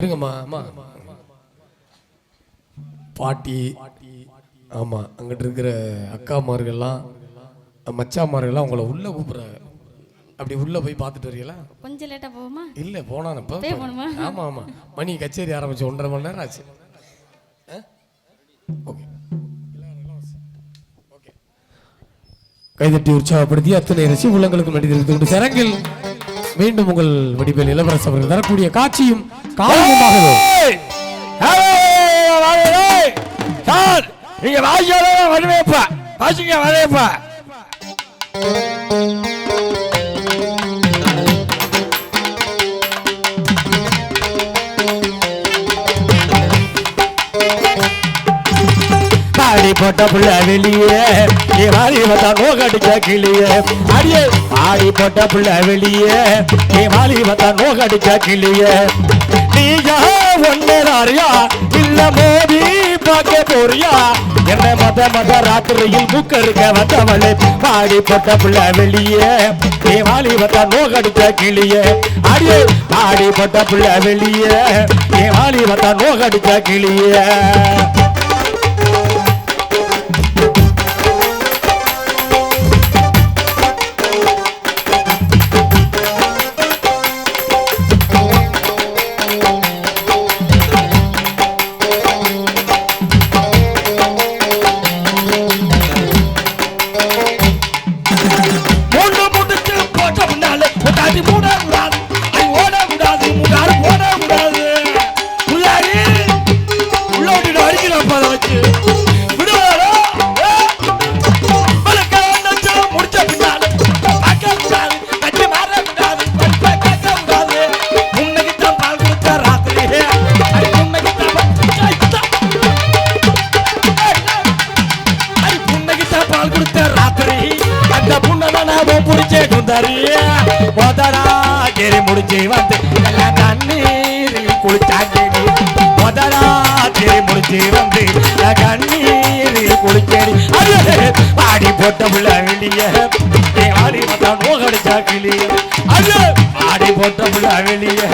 இருங்கம்மா அம்மா. பாட்டி ஆமா அங்கிட்டு இருக்கிற அக்காமார்கள்லாம் மச்சாமார்கள்லாம் உங்களை உள்ள கூப்பிடுறாங்க அப்படி உள்ள போய் பார்த்துட்டு வரீங்களா? கொஞ்சம் லேட்டா போவோமா? இல்ல போனா இப்போ இப்பயே போகணுமா? ஆமா ஆமா. மணி கச்சேரி ஆரம்பிச்சு ஒன்றரை மணி நேரம் ஆச்சு. ஓகே. கைதட்டி உற்சாகப்படுத்தி அத்தனை ரசி உள்ளங்களுக்கு நடித்திருக்கிறது சரங்கில் மீண்டும் உங்கள் வடிவேல் இளவரசு அவர்கள் தரக்கூடிய காட்சியும் காரணமாகவே சார் நீங்க வாசியால வரவேப்பா வாசிங்க வரவேப்பா பாடி போட்ட புள்ள வெளியே. நீ வாரி வந்தா நோகடிச்ச கிளியே. அடியே பாடி போட்ட புள்ள வெளியே. நீ வாரி வந்தா கிளியே. நீயா? ஒன்னேதாரியா இல்ல மோதி பார்க்க போறியா? என்ன மத மத ராத்திரியில் முக்கருக்க வந்தவளே? பாடி போட்ட புள்ள வெளியே. தேவாலி வாலி வந்தா நோகடிச்ச கிளியே. அடியே பாடி போட்ட புள்ள வெளியே. தேவாலி வாலி வந்தா நோகடிச்ச கிளியே. முன்னாலே முட்டாடி மூட கூடாது அது ஓட கூடாது முட்டாடி ஓட கூடாது உள்ளாடி உள்ள விட்டு அடிக்கிறப்ப அதை வச்சு புடிச்சே குந்தாரி மொதரா கேரி முடிச்சு வந்து எல்லாம் தண்ணீரில் குளிச்சாங்கடி மொதரா கேரி முடிச்சு வந்து எல்லாம் கண்ணீரில் குளிச்சேடி அது பாடி போட்ட புள்ள வெளிய ஆடி பார்த்தா நோகடிச்சா கிளிய. அது பாடி போட்ட புள்ள வெளியே